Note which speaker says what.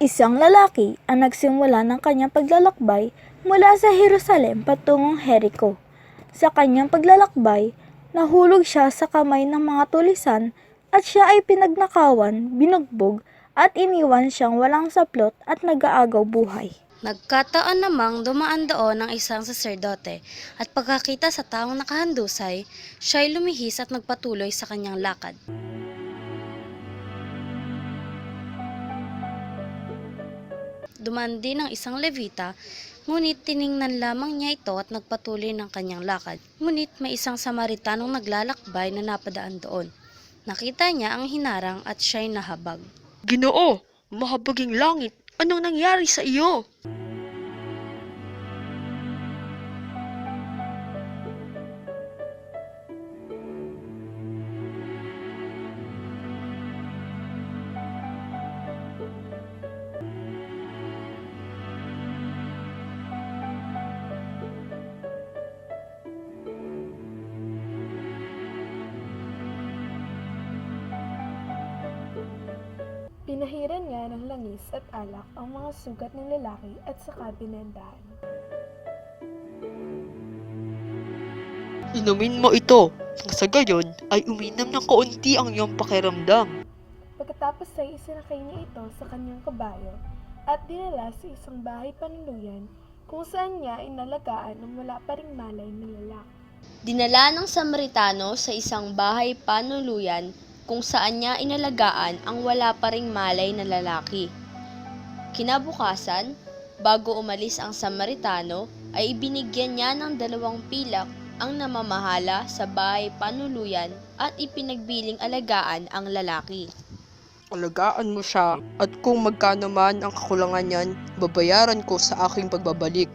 Speaker 1: Isang lalaki ang nagsimula ng kanyang paglalakbay mula sa Jerusalem patungong Jericho. Sa kanyang paglalakbay, nahulog siya sa kamay ng mga tulisan at siya ay pinagnakawan, binugbog at iniwan siyang walang saplot at nag-aagaw buhay.
Speaker 2: Nagkataon namang dumaan doon ang isang saserdote at pagkakita sa taong nakahandusay, siya ay lumihis at nagpatuloy sa kanyang lakad. Dumaan din ang isang levita, ngunit tiningnan lamang niya ito at nagpatuloy ng kanyang lakad. Ngunit may isang Samaritanong naglalakbay na napadaan doon. Nakita niya ang hinarang at siya'y nahabag.
Speaker 3: Ginoo, mahabaging langit, anong nangyari sa iyo?
Speaker 4: Pinahiran niya ng langis at alak ang mga sugat ng lalaki at saka binendahan.
Speaker 3: Inumin mo ito. Sa gayon ay uminom ng kaunti ang iyong pakiramdam.
Speaker 4: Pagkatapos ay isinakay niya ito sa kanyang kabayo at dinala sa isang bahay panuluyan kung saan niya inalagaan ng wala pa ring malay na lalaki.
Speaker 5: Dinala ng Samaritano sa isang bahay panuluyan kung saan niya inalagaan ang wala pa ring malay na lalaki. Kinabukasan, bago umalis ang Samaritano, ay ibinigyan niya ng dalawang pilak ang namamahala sa bahay panuluyan at ipinagbiling alagaan ang lalaki.
Speaker 3: Alagaan mo siya at kung magkano man ang kakulangan niyan, babayaran ko sa aking pagbabalik.